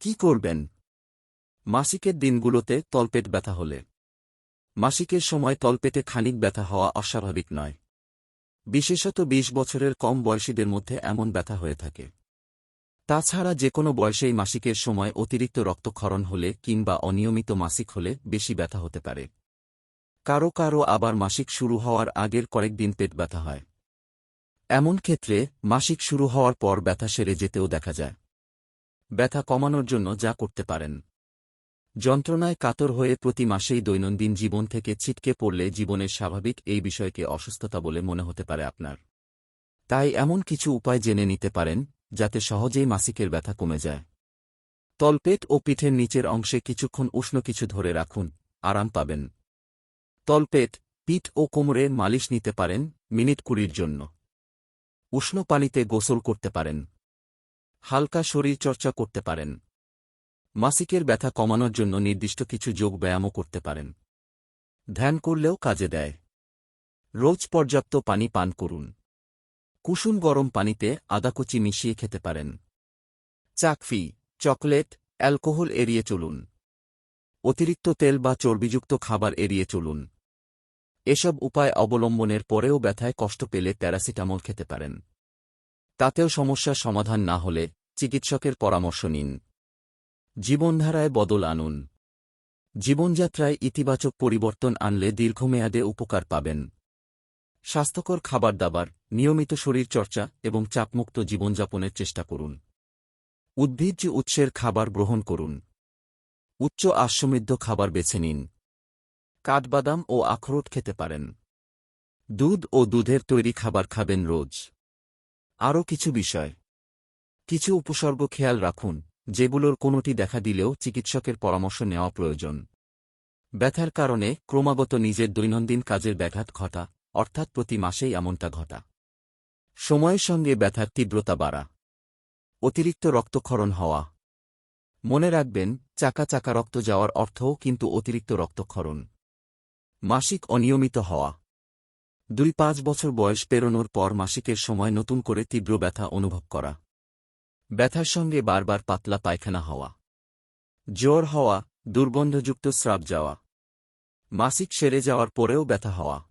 কি করবেন? মাসিকের দিনগুলোতে তলপেট ব্যথা হলে। মাসিকের সময় তলপেটে খানিক ব্যথা হওয়া অস্বাভাবিক নয়। বিশেষত ২০ বছরের কম বয়সীদের মধ্যে এমন ব্যথা হয়ে থাকে। তাছাড়া যে কোনো বয়সেই মাসিকের সময় অতিরিক্ত রক্তক্ষরণ হলে কিংবা অনিয়মিত মাসিক হলে বেশি ব্যথা হতে পারে। কারও কারও আবার মাসিক শুরু হওয়ার আগের কয়েকদিন পেট ব্যথা হয়। এমন ক্ষেত্রে মাসিক শুরু হওয়ার পর ব্যথা সেরে যেতেও দেখা যায়। ব্যথা কমানোর জন্য যা করতে পারেন। যন্ত্রণায় কাতর হয়ে প্রতি মাসেই দৈনন্দিন জীবন থেকে ছিটকে পড়লে জীবনের স্বাভাবিক এই বিষয়কে অসুস্থতা বলে মনে হতে পারে আপনার। তাই এমন কিছু উপায় জেনে নিতে পারেন, যাতে সহজেই মাসিকের ব্যথা কমে যায়। তলপেট ও পিঠের নিচের অংশে কিছুক্ষণ উষ্ণ কিছু ধরে রাখুন, আরাম পাবেন। তলপেট, পিঠ ও কোমরে মালিশ নিতে পারেন, মিনিট কুড়ির জন্য। উষ্ণ পানিতে গোসল করতে পারেন। হালকা শরীর চর্চা করতে পারেন। মাসিকের ব্যথা কমানোর জন্য নির্দিষ্ট কিছু যোগ ব্যায়ামও করতে পারেন। ধ্যান করলেও কাজে দেয়। রোজ পর্যাপ্ত পানি পান করুন। কুসুম গরম পানিতে আদাকুচি মিশিয়ে খেতে পারেন। চাকফি, চকলেট, অ্যালকোহল এড়িয়ে চলুন। অতিরিক্ত তেল বা চর্বিযুক্ত খাবার এড়িয়ে চলুন। এসব উপায় অবলম্বনের পরেও ব্যথায় কষ্ট পেলে প্যারাসিটামল খেতে পারেন। তাতেও সমস্যার সমাধান না হলে চিকিৎসকের পরামর্শ নিন। জীবনধারায় বদল আনুন। জীবনযাত্রায় ইতিবাচক পরিবর্তন আনলে দীর্ঘমেয়াদে উপকার পাবেন। স্বাস্থ্যকর খাবার দাবার, নিয়মিত শরীরচর্চা এবং চাপমুক্ত জীবনযাপনের চেষ্টা করুন। উদ্ভিজ্জ উৎসের খাবার গ্রহণ করুন। উচ্চ আশ্বমৃদ্ধ খাবার বেছে নিন। কাঠবাদাম ও আখরোট খেতে পারেন। দুধ ও দুধের তৈরি খাবার খাবেন রোজ। আরও কিছু বিষয়। কিছু উপসর্গ খেয়াল রাখুন, যেগুলোর কোনোটি দেখা দিলেও চিকিৎসকের পরামর্শ নেওয়া প্রয়োজন। ব্যথার কারণে ক্রমাগত নিজের দৈনন্দিন কাজের ব্যাঘাত ঘটা, অর্থাৎ প্রতি মাসেই এমনটা ঘটা। সময়ের সঙ্গে ব্যথার তীব্রতা বাড়া। অতিরিক্ত রক্তক্ষরণ হওয়া। মনে রাখবেন, চাকা চাকা রক্ত যাওয়ার অর্থও কিন্তু অতিরিক্ত রক্তক্ষরণ। মাসিক অনিয়মিত হওয়া। দুই পাঁচ বছর বয়স পেরোনোর পর মাসিকের সময় নতুন করে তীব্র ব্যথা অনুভব করা। ব্যথার সঙ্গে বারবার পাতলা পায়খানা হওয়া। জ্বর হওয়া, দুর্গন্ধযুক্ত স্রাব যাওয়া। মাসিক সেরে যাওয়ার পরেও ব্যথা হওয়া।